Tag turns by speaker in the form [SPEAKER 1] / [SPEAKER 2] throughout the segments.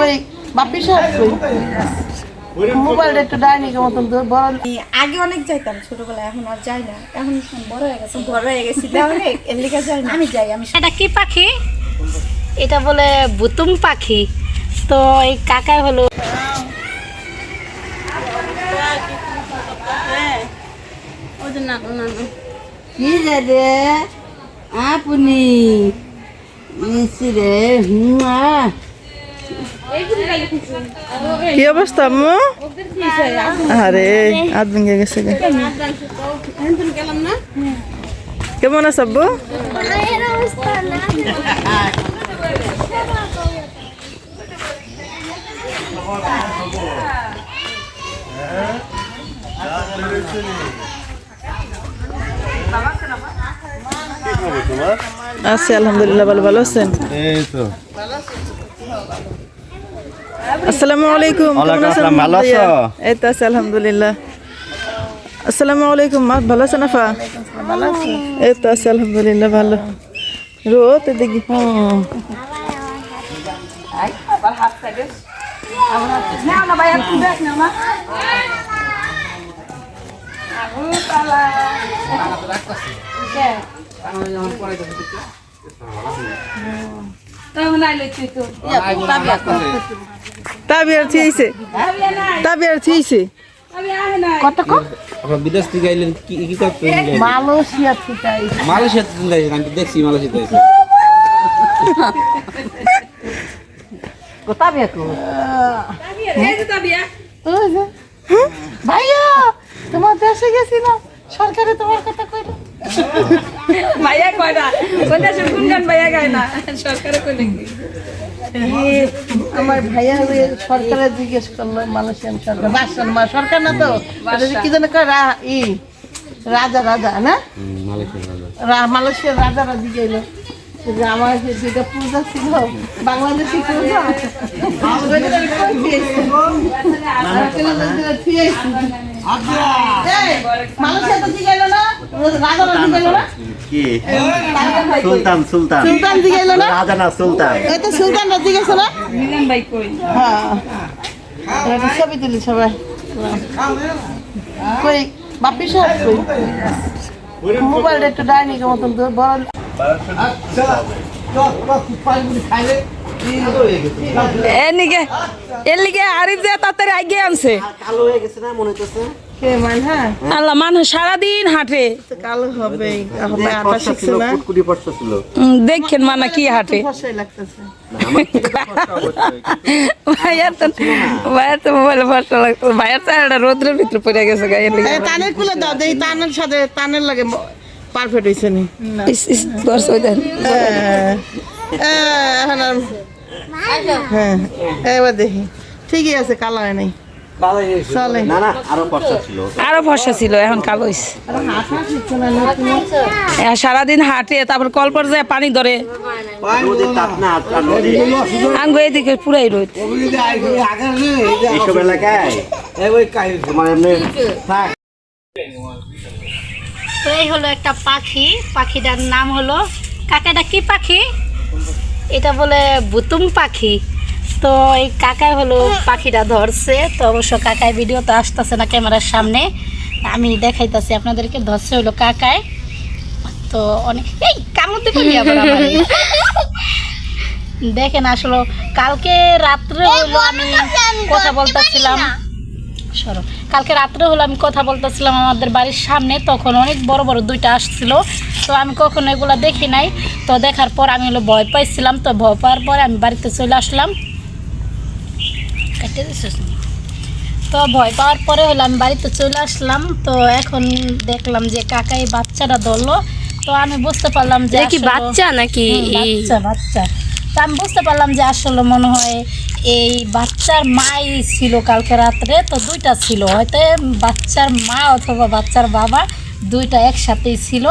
[SPEAKER 1] কই বাপি সাহেব কই মোবাইলটা একটু ডাইনিকের মতন বড়
[SPEAKER 2] আগে অনেক যাইতাম ছোটবেলায় এখন আর যাই না। এখন বড় হয়ে গেছে বড় হয়ে গেছি। তাহলে এর লিগে যাই না। আমি যাই আমি
[SPEAKER 3] এটা কি পাখি? এটা বলে বুতুম পাখি। তো এই কাকাই হলো
[SPEAKER 1] কি রে রে? আপনি রে হুমা কি অবস্থা, আম্মু? আরে হাত ভেঙে গেছে গে। কেমন আছে, আব্বু? আছি, আলহামদুলিল্লাহ, ভালো ভালো আছেন?
[SPEAKER 4] এই তো।
[SPEAKER 1] আসসালামু আলাইকুম কেমন
[SPEAKER 4] ওয়ালাইকুম
[SPEAKER 1] আছেন
[SPEAKER 4] আসসালাম, ভালো আছো?
[SPEAKER 1] ভাইয়া? এই তো আছি আলহামদুলিল্লাহ আসসালামু আলাইকুম মা ভালো আছেন আফা এই তো আছি আলহামদুলিল্লাহ ভালো রোদ দেখি হুম তাবিয়ার থিয়েছে তাবিয়ার থিয়েছে
[SPEAKER 5] আপনার বিদেশ থেকে আইলেন কি কি করতে
[SPEAKER 1] মালয়েশিয়া থেকে
[SPEAKER 5] আমি দেখছি
[SPEAKER 1] কো। হ্যাঁ? ভাইয়া তোমার দেশে গেছি না সরকারে তোমার কথা কইলো।
[SPEAKER 2] ভাইয়া কয় না? কোন দেশে গান ভাইয়া গায় না? সরকারে কই নাকি?
[SPEAKER 1] আমার ভাইয়া ওই সরকারে জিজ্ঞেস করল মালয়েশিয়ান সরকার? বাসন মা সরকার না তো? এটা যে কি যেন কয় রা ই রাজা রাজা না?
[SPEAKER 5] মালয়েশিয়া
[SPEAKER 1] রা- মালয়েশিয়ার রাজারা দিকে এলো আমার যে দুইটা পূজা ছিল বাংলাদেশি পূজা কেন মালয়েশিয়াতে দিকে এলো না? রাজারা দিকে এলো না
[SPEAKER 4] কি? সুলতান সুলতান।
[SPEAKER 1] সুলতান দিকে না?
[SPEAKER 4] রাজা না সুলতান।
[SPEAKER 1] এই তো সুলতান দিকে গেছে না?
[SPEAKER 2] মিলন ভাই কই?
[SPEAKER 1] হ্যাঁ। ছবি তুলি সবাই। কই বাপি সাহেব কই? মোবাইলটা একটু ডাইনিকের মতন
[SPEAKER 2] এর লিগে আরিফ যে তাড়াতাড়ি আগে আনছে।
[SPEAKER 4] কালো হয়ে গেছে না মনে হইতেছে?
[SPEAKER 1] কে হ্যাঁ
[SPEAKER 2] আল্লাহ মানুষ সারাদিন হাঁটে।
[SPEAKER 1] তো কালো হবে হবে শিখছে না
[SPEAKER 4] কুটকুটি পর্ষা ছিল।
[SPEAKER 2] উম, দেখেন মানা কি হাঁটে।
[SPEAKER 1] লাগতেছে।
[SPEAKER 2] ভাইয়ার তো ভাইয়ার তো মোবাইলে ফটো লাগতো। ভাইয়ার চেহারাটা রোদ্রের ভিতরে পড়ে গেছে গায়ের
[SPEAKER 1] তানের কুলে দাও দেই তানের সাথে তানের লাগে পারফেক্ট নি।
[SPEAKER 2] দর্শ
[SPEAKER 1] হ্যাঁ, হ্যাঁ, হ্যাঁ এবার দেখি। ঠিকই আছে কালো হয় নাই। চলে।
[SPEAKER 4] না না আরও ছিল।
[SPEAKER 2] ফর্সা ছিল এখন কালো সারাদিন হাঁটে তারপর কলপর যায় পানি ধরে। আঙ্গ এদিকে পুরাই রোদ।
[SPEAKER 4] এইসব এলাকায়?
[SPEAKER 3] তো এই হলো একটা পাখি পাখিটার নাম হলো কাকাটা কি পাখি? এটা বলে বুতুম পাখি। তো এই কাকাই হলো পাখিটা ধরছে তো অবশ্য কাকায় ভিডিও তো আসতেছে না ক্যামেরার সামনে। আমি দেখাইতেছি আপনাদেরকে ধরছে হলো কাকায় তো অনেক এই কামড় দিবো নি আবার দেখেন আসলে কালকে রাত্রে হলো আমি কথা বলতেছিলাম। সরো। কালকে রাত্রে হলো আমি কথা বলতেছিলাম আমাদের বাড়ির সামনে তখন অনেক বড় বড় দুইটা আসছিল। তো আমি কখনো এগুলো দেখি নাই। তো দেখার পর আমি হলো ভয় পাইছিলাম। তো ভয় পাওয়ার পরে আমি বাড়িতে চলে আসলাম। কেটে দিছিস? তো ভয় পাওয়ার পরে হলো আমি বাড়িতে চলে আসলাম। তো এখন দেখলাম যে কাকাই বাচ্চাটা ধরলো। তো আমি বুঝতে পারলাম যে
[SPEAKER 6] কি বাচ্চা নাকি?
[SPEAKER 3] বাচ্চা বাচ্চা। তা আমি বুঝতে পারলাম যে আসলে মনে হয় এই বাচ্চার মাই ছিল কালকে রাত্রে। তো দুইটা ছিল হয়তো বাচ্চার মা অথবা বাচ্চার বাবা দুইটা একসাথেই ছিল।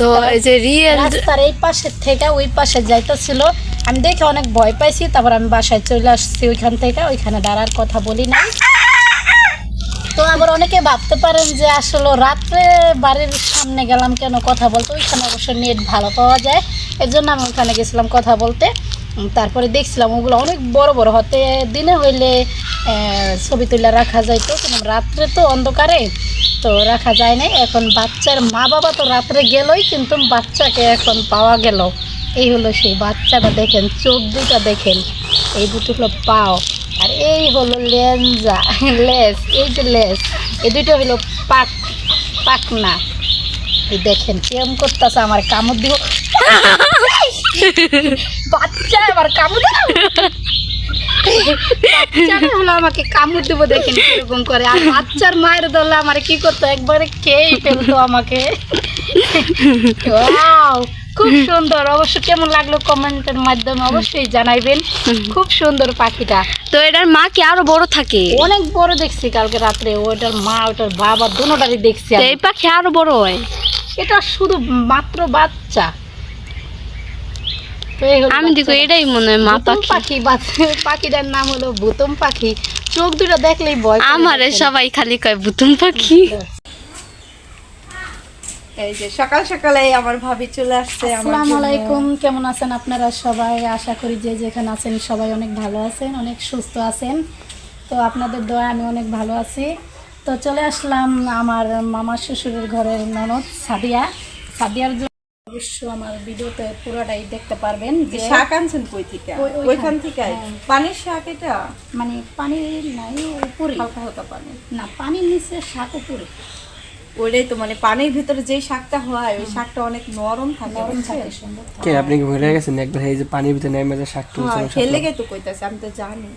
[SPEAKER 6] তো এই যে রিয়েল
[SPEAKER 3] রাস্তার এই পাশে থেকে ওই পাশে যাইতেছিল। আমি দেখে অনেক ভয় পাইছি তারপর আমি বাসায় চলে আসছি ওইখান থেকে ওইখানে দাঁড়ার কথা বলি না তো আবার অনেকে ভাবতে পারেন যে আসলে রাত্রে বাড়ির সামনে গেলাম কেন কথা বলতে? ওইখানে অবশ্য নেট ভালো পাওয়া যায়। এর জন্য আমি ওইখানে গেছিলাম কথা বলতে। তারপরে দেখছিলাম ওগুলো অনেক বড় বড় হতে। দিনে হইলে ছবি তুলে রাখা যাইতো কিন্তু রাত্রে তো অন্ধকারে, তো রাখা যায় না এখন বাচ্চার মা বাবা তো রাত্রে গেলই, কিন্তু বাচ্চাকে এখন পাওয়া গেল। এই হলো সেই বাচ্চাটা দেখেন চোখ দুটা দেখেন। এই দুটো হলো পাও, আর এই হলো লেঞ্জা লেস, এই যে লেস, এই দুটো হলো পাক, পাকনা। এই দেখেন কেমন করতেছে আমার কামড় দিব। বাচ্চা আমার কামড় দিব হলো আমাকে কামড় দেবো দেখেন কীরকম করে। আর বাচ্চার মায়ের দলে আমার কি করতো? একবারে খেয়েই ফেলতো আমাকে। খুব সুন্দর। অবশ্য কেমন লাগল কমেন্টের মাধ্যমে অবশ্যই জানাইবেন। খুব সুন্দর পাখিটা।
[SPEAKER 2] তো এটার মা কি আরও বড় থাকে?
[SPEAKER 3] অনেক বড় দেখছি কালকে রাত্রে। ওটার মা ওটার বাবা দুটারই দেখছি
[SPEAKER 2] এই পাখি আরও বড় হয়।
[SPEAKER 3] এটা শুধু মাত্র বাচ্চা।
[SPEAKER 2] আমি দেখো এটাই মনে হয় মা পাখি।
[SPEAKER 3] পাখি পাখিটার নাম হলো ভুতুম পাখি। চোখ দুটো দেখলেই ভয়
[SPEAKER 2] আমারে সবাই খালি কয় বুতুম পাখি। এই যে সকাল সকালে আমার ভাবি চলে আসছে
[SPEAKER 3] আসসালামু আলাইকুম কেমন আছেন আপনারা সবাই? আশা করি যে যেখানে আছেন সবাই অনেক ভালো আছেন অনেক সুস্থ আছেন। তো আপনাদের দয়া আমি অনেক ভালো আছি। তো চলে আসলাম আমার মামার শ্বশুরের ঘরের ননদ সাদিয়া। সাদিয়ার জন্য অবশ্য আমার ভিডিওতে পুরোটাই দেখতে পারবেন যে
[SPEAKER 2] শাক আনছেন কই থেকে?
[SPEAKER 3] ওইখান-
[SPEAKER 2] থেকে?
[SPEAKER 3] হ্যাঁ।
[SPEAKER 2] পানির শাক এটা?
[SPEAKER 3] মানে পানি নাই উপরে।
[SPEAKER 2] হালকা হালকা পানি।
[SPEAKER 3] না পানির নিচে শাক উপরে।
[SPEAKER 2] ওইটাই তো মানে পানির ভিতরে যে শাকটা হয় ওই শাকটা অনেক নরম থাকে
[SPEAKER 3] নরম থাকে সুন্দর
[SPEAKER 6] কে আপনি কি ভুলে গেছেন? একবার এই যে পানির ভিতরে নেমে যে শাক
[SPEAKER 2] হ্যাঁ
[SPEAKER 6] তুলছেন
[SPEAKER 2] খেলে তো কইতাছে আমি তো জানি।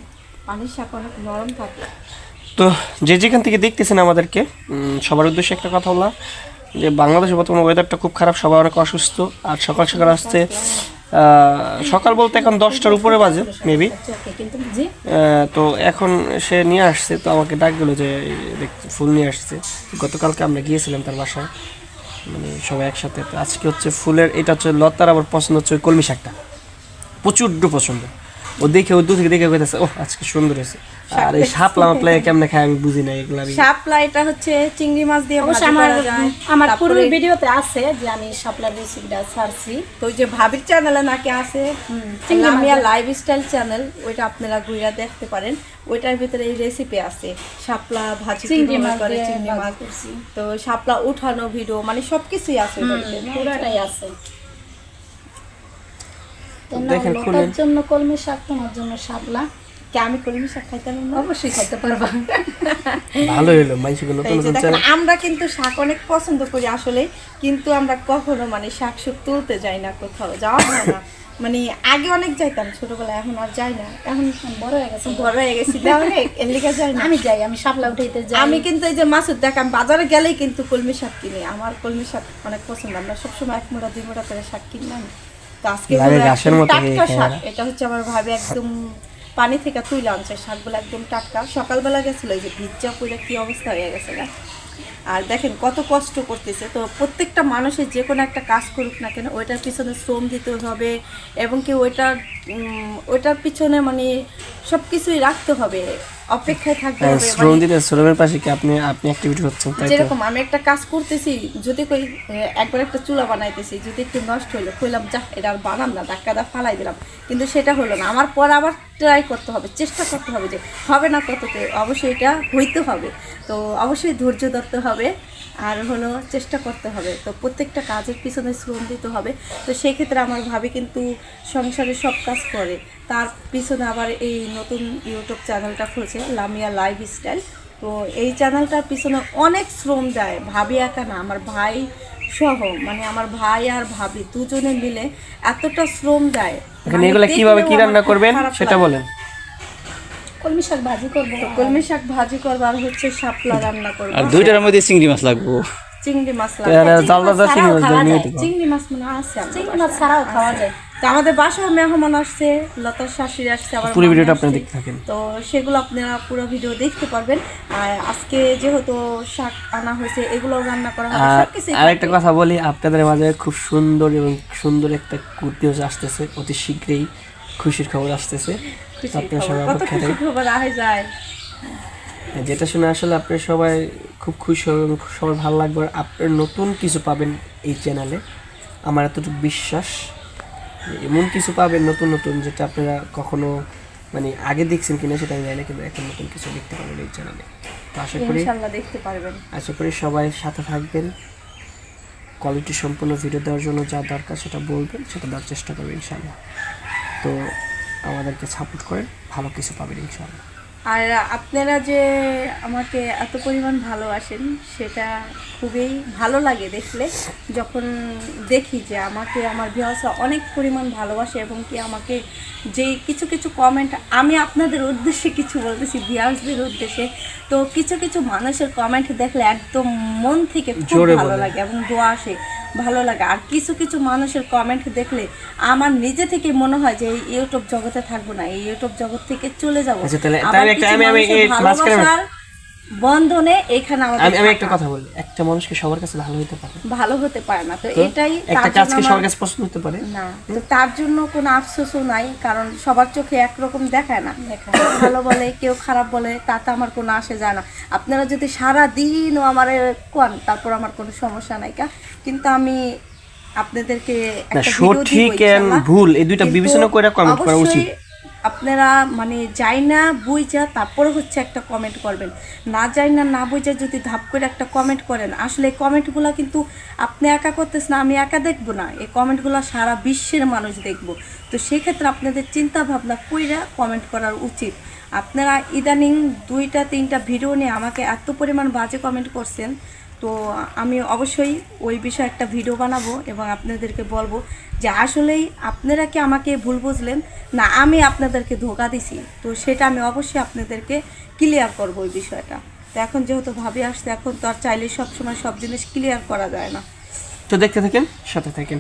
[SPEAKER 2] পানির শাক অনেক নরম থাকে।
[SPEAKER 6] তো যে যেখান থেকে দেখতেছেন আমাদেরকে সবার উদ্দেশ্যে একটা কথা বলা যে বাংলাদেশে বর্তমানে ওয়েদারটা খুব খারাপ, সবাই অনেক অসুস্থ। আর সকাল সকাল আসতে সকাল বলতে এখন দশটার উপরে বাজে মেবি তো এখন সে নিয়ে আসছে, তো আমাকে ডাক দিল যে ফুল নিয়ে আসছে। গতকালকে আমরা গিয়েছিলাম তার বাসায় মানে সবাই একসাথে। আজকে হচ্ছে ফুলের, এটা হচ্ছে লতার, আবার পছন্দ হচ্ছে ওই কলমি শাকটা। প্রচুর পছন্দ। ও দেখে ও দূর দেখে কইতেছে ও আজকে সুন্দর হয়েছে। আর এই শাপলা মাপলা কেমনে খায় আমি বুঝি না এগুলা আমি-
[SPEAKER 2] শাপলা এটা হচ্ছে চিংড়ি মাছ দিয়ে
[SPEAKER 3] অবশ্য আমার আমার ভিডিওতে আছে যে আমি শাপলার রেসিপিটা ছাড়ছি।
[SPEAKER 2] তো ওই যে ভাবির চ্যানেলে নাকি আছে লামিয়া লাইফ স্টাইল চ্যানেল ওইটা আপনারা ঘুরে দেখতে পারেন। ওইটার ভিতরে এই রেসিপি আছে। শাপলা ভাজি
[SPEAKER 3] চিংড়ি
[SPEAKER 2] চিংড়ি
[SPEAKER 3] মাছ
[SPEAKER 2] করে চিংড়ি মাছ।
[SPEAKER 3] করছি।
[SPEAKER 2] তো শাপলা উঠানো ভিডিও মানে সবকিছুই আছে।
[SPEAKER 3] পুরাটাই আছে।
[SPEAKER 6] দেখেন, খুলেন।
[SPEAKER 3] জন্য কলমি শাক তোমার জন্য শাপলা
[SPEAKER 2] কি আমি কলমি শাক খাইতাম না?
[SPEAKER 3] অবশ্যই খাইতে পারবা।
[SPEAKER 6] ভালো হলো
[SPEAKER 2] দেখেন আমরা কিন্তু শাক অনেক পছন্দ করি আসলে কিন্তু আমরা কখনো মানে শাক শুক তুলতে যাই না কোথাও যাওয়া হয় না। মানে আগে অনেক যাইতাম ছোটবেলায় এখন আর যাই না। এখন
[SPEAKER 3] বড় হয়ে গেছে।
[SPEAKER 2] বড় হয়ে গেছি অনেক এর লিগে যাই না।
[SPEAKER 3] আমি যাই আমি শাপলা উঠাইতে যাই।
[SPEAKER 2] আমি কিন্তু এই যে মাসুদ দেখ আমি বাজারে গেলেই কিন্তু কলমি শাক কিনি। আমার কলমি শাক অনেক পছন্দ আমরা সবসময় এক মোটা দুই মোটা করে শাক কিনি আমি। তো আজকে টাটকা শাক। এটা হচ্ছে আমার ভাবে একদম পানি থেকে তুলে আনছে শাকগুলো একদম টাটকা। সকালবেলা গেছিল যে ভিজা পুরো কি অবস্থা হয়ে গেছে গা। আর দেখেন কত কষ্ট করতেছে। তো প্রত্যেকটা মানুষের যে কোনো একটা কাজ করুক না কেন ওইটার পিছনে শ্রম দিতে হবে এবং কি ওইটার ওইটার পিছনে মানে সব কিছুই রাখতে হবে। অপেক্ষায় থাকতে হবে
[SPEAKER 6] শ্রম
[SPEAKER 2] মানে
[SPEAKER 6] দিতে শ্রমের পাশে কি আপনি আপনি অ্যাক্টিভিটি হচ্ছেন তাই
[SPEAKER 2] যেরকম আমি একটা কাজ করতেছি যদি কই একবার একটা চুলা বানাইতেছি যদি একটু নষ্ট হলো কইলাম যা এটা আর বানাম না ধাক্কা দা ফালাই দিলাম। কিন্তু সেটা হলো না। আমার পর আবার ট্রাই করতে হবে চেষ্টা করতে হবে যে হবে না কততে অবশ্যই এটা হইতে হবে। তো অবশ্যই ধৈর্য ধরতে হবে। আর হলো চেষ্টা করতে হবে। তো প্রত্যেকটা কাজের পিছনে শ্রম দিতে হবে। তো সেই ক্ষেত্রে আমার ভাবি কিন্তু সংসারে সব কাজ করে। তার পিছনে আবার এই নতুন ইউটিউব চ্যানেলটা খুলছে লামিয়া লাইফ স্টাইল তো এই চ্যানেলটার পিছনে অনেক শ্রম দেয়। ভাবি একা না আমার ভাই সহ মানে আমার ভাই আর ভাবি দুজনে মিলে এতটা শ্রম দেয়।
[SPEAKER 6] এগুলা কীভাবে কি রান্না করবেন সেটা। বলেন।
[SPEAKER 3] কলমি শাক ভাজি করব।
[SPEAKER 2] কলমি শাক ভাজি করব আর হচ্ছে শাপলা রান্না করব।
[SPEAKER 5] আর দুইটার মধ্যে চিংড়ি মাছ লাগবো।
[SPEAKER 2] চিংড়ি মাছ
[SPEAKER 6] তো
[SPEAKER 2] লাগবে।
[SPEAKER 6] জালদা চিংড়ি মাছ
[SPEAKER 3] খাওয়া
[SPEAKER 6] দিয়ে নিয়ে
[SPEAKER 3] যায়।
[SPEAKER 6] দিবো।
[SPEAKER 2] চিংড়ি মাছ মনে আছে
[SPEAKER 3] চিংড়ি মাছ ছাড়াও খাওয়া যায়।
[SPEAKER 2] তো আমাদের বাসায় মেহমান আসছে লতার শাশুড়ি আসছে আবার
[SPEAKER 6] পুরো ভিডিওটা আপনারা দেখতে থাকেন।
[SPEAKER 2] তো সেগুলো আপনারা পুরো ভিডিও দেখতে পারবেন। আর আজকে যেহেতু শাক আনা হয়েছে এগুলো রান্না করা হবে।
[SPEAKER 6] আর
[SPEAKER 2] সবকিছুই
[SPEAKER 6] আরেকটা কথা বলি আপনাদের মাঝে খুব সুন্দর এবং সুন্দর একটা নিউজ আসতেছে অতি শীঘ্রই খুশির খবর আসতেছে। আপনার। সবাই অপেক্ষায়
[SPEAKER 2] যায়।
[SPEAKER 6] যেটা শুনে আসলে আপনি সবাই খুব খুশি হবেন সবার ভালো লাগবে। আর আপনার নতুন কিছু পাবেন এই চ্যানেলে আমার এতটুকু বিশ্বাস। এমন কিছু পাবেন নতুন নতুন যেটা আপনারা কখনো মানে আগে দেখছেন কিনা সেটা আমি জানি না কিন্তু এখন নতুন কিছু দেখতে পাবেন এই চ্যানেলে তো আশা করি
[SPEAKER 2] দেখতে পারবেন।
[SPEAKER 6] আশা করি সবাই সাথে থাকবেন। কোয়ালিটি সম্পূর্ণ ভিডিও দেওয়ার জন্য যা দরকার সেটা বলবেন সেটা দেওয়ার চেষ্টা করবেন ইনশাল্লাহ। তো আমাদেরকে সাপোর্ট করেন ভালো কিছু পাবেন ইনশাল্লাহ
[SPEAKER 2] আর আপনারা যে আমাকে এত পরিমাণ ভালোবাসেন সেটা খুবই ভালো লাগে দেখলে। যখন দেখি যে আমাকে আমার ভিউয়ার্সরা অনেক পরিমাণ ভালোবাসে এবং কি আমাকে যে কিছু কিছু কমেন্ট আমি আপনাদের উদ্দেশ্যে কিছু বলতেছি ভিউয়ার্সদের উদ্দেশ্যে তো কিছু কিছু মানুষের কমেন্ট দেখলে একদম মন থেকে খুব ভালো লাগে এবং দোয়া আসে। ভালো লাগে। আর কিছু কিছু মানুষের কমেন্ট দেখলে আমার নিজে থেকে মনে হয় যে এই ইউটিউব জগতে থাকব না এই ইউটিউব জগৎ থেকে চলে যাব।
[SPEAKER 6] আচ্ছা, তাহলে- একটা- আমি- আমি
[SPEAKER 2] বন্ধনে এখানে আমাদের
[SPEAKER 6] আমি একটা কথা বলি। একটা মানুষকে সবার কাছে ভালো হতে পারে।
[SPEAKER 2] ভালো হতে পারে না। তো
[SPEAKER 6] তো
[SPEAKER 2] এটাই
[SPEAKER 6] একটা কাজকে সবার কাছে পছন্দ হতে পারে।
[SPEAKER 2] না তো তার জন্য কোনো আফসোসও নাই কারণ সবার চোখে একরকম দেখায় না। ভালো বলে কেউ খারাপ বলে তাতে আমার কোনো আসে যায় না। আপনারা যদি সারা দিনও আমার কোন তারপর আমার কোনো সমস্যা নাই কা। কিন্তু আমি আপনাদেরকে
[SPEAKER 6] সঠিক ভুল এই দুইটা বিবেচনা করে কমেন্ট করা উচিত।
[SPEAKER 2] আপনারা মানে যাই না বুঝা, তারপরে হচ্ছে একটা কমেন্ট করবেন। না যাই না না বুঝা যদি ধাপ করে একটা কমেন্ট করেন, আসলে এই কমেন্টগুলো কিন্তু আপনি একা করতেছেন, আমি একা দেখব না। এই কমেন্টগুলো সারা বিশ্বের মানুষ দেখব। তো সেক্ষেত্রে আপনাদের চিন্তা ভাবনা কইরা কমেন্ট করার উচিত। আপনারা ইদানিং দুইটা, তিনটা ভিডিও নিয়ে আমাকে এত পরিমাণ বাজে কমেন্ট করছেন। তো আমি অবশ্যই ওই বিষয়ে একটা ভিডিও বানাবো এবং আপনাদেরকে বলব যে আসলেই আপনারা কি আমাকে ভুল বুঝলেন? না আমি আপনাদেরকে ধোকা দিছি। তো সেটা আমি অবশ্যই আপনাদেরকে ক্লিয়ার করব ওই বিষয়টা। তো এখন যেহেতু ভাবি আসছে এখন তো আর চাইলে সবসময় সব জিনিস ক্লিয়ার করা যায় না।
[SPEAKER 6] তো দেখতে থাকেন সাথে থাকেন।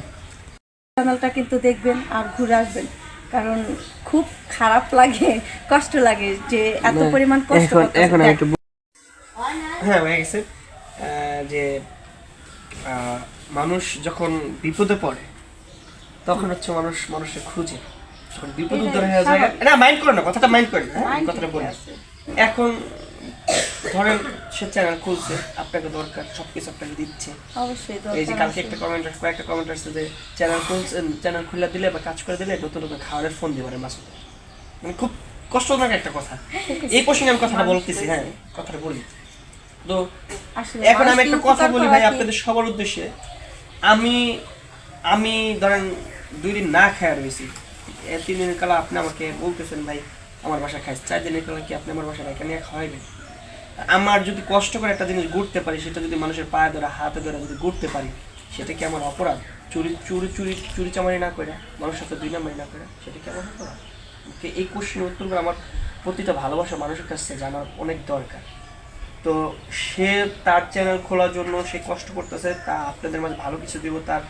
[SPEAKER 2] চ্যানেলটা কিন্তু দেখবেন আর ঘুরে আসবেন। কারণ খুব খারাপ লাগে কষ্ট লাগে যে এত পরিমাণ কষ্ট
[SPEAKER 6] এখন হ্যাঁ হয়ে গেছে। যে মানুষ যখন বিপদে পড়ে তখন হচ্ছে মানুষ মানুষের খুঁজে। যখন বিপদ উদ্ধার হয়ে যায় না মাইন্ড করে না কথাটা মাইন্ড করে না হ্যাঁ, কথাটা বলি। এখন ধরেন সে চ্যানেল খুলছে আপনাকে দরকার সবকিছু আপনাকে দিচ্ছে।
[SPEAKER 2] অবশ্যই
[SPEAKER 6] এই যে কালকে একটা কমেন্ট আসবে একটা কমেন্ট আসছে যে চ্যানেল খুলছেন চ্যানেল খুলে দিলে বা কাজ করে দিলে নতুন নতুন খাবারের ফোন দিবারে মাসুদ। মানে খুব কষ্টজনক একটা কথা। এই প্রসঙ্গে আমি কথাটা বলতেছি হ্যাঁ কথাটা বলি। তো এখন আমি একটা কথা বলি ভাই আপনাদের সবার উদ্দেশ্যে। আমি আমি ধরেন দুই দিন না খায় রয়েছি। তিন দিনের কালা আপনি আমাকে বলতেছেন ভাই আমার বাসা খাইস। চার দিনের কালা কি আপনি আমার বাসা রাখা নিয়ে খাওয়াইবেন? আমার যদি কষ্ট করে একটা জিনিস ঘুরতে পারি সেটা যদি মানুষের পায়ে ধরে হাতে ধরে যদি ঘুরতে পারি সেটা কি আমার অপরাধ? চুরি চুরি চুরি চুরি চামারি না করে মানুষের সাথে দুই নাম্বারি না করে সেটা কি আমার অপরাধ? এই কোশ্চেনের উত্তর করে আমার প্রতিটা ভালোবাসা মানুষের কাছে জানার অনেক দরকার। তো সে তার চ্যানেল খোলার জন্য সে কষ্ট করতেছে তা আপনাদের মাঝে ভালো কিছু দিব তার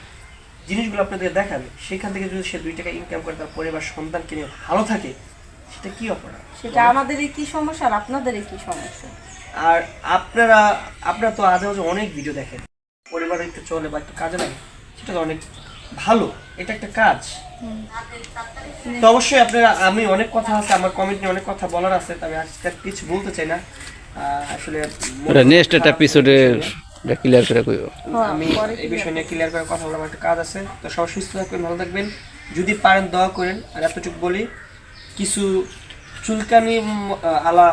[SPEAKER 6] জিনিসগুলো আপনাদের দেখাবে। সেখান থেকে যদি সে দুই টাকা ইনকাম করে তার পরিবার সন্তানকে নিয়ে ভালো থাকে সেটা কি অপরাধ?
[SPEAKER 2] সেটা আমাদেরই কি সমস্যা আর আপনাদেরই কি সমস্যা?
[SPEAKER 6] আর আপনারা আপনারা তো আজে বাজে অনেক ভিডিও দেখেন। পরিবার একটু চলে বা একটু কাজে লাগে সেটা তো অনেক ভালো এটা একটা কাজ। তো অবশ্যই আপনারা আমি অনেক কথা আছে আমার কমেন্ট নিয়ে অনেক কথা বলার আছে তবে আজকে কিছু বলতে চাই না। আসলে
[SPEAKER 5] নেক্সট একটা এপিসোডে ক্লিয়ার করে কইব।
[SPEAKER 6] আমি এই বিষয় নিয়ে ক্লিয়ার করে কথা বলার একটা কাজ আছে তো সব সুস্থ থাকবেন ভালো থাকবেন। যদি পারেন দোয়া করেন আর এতটুকু বলি কিছু চুলকানি আলা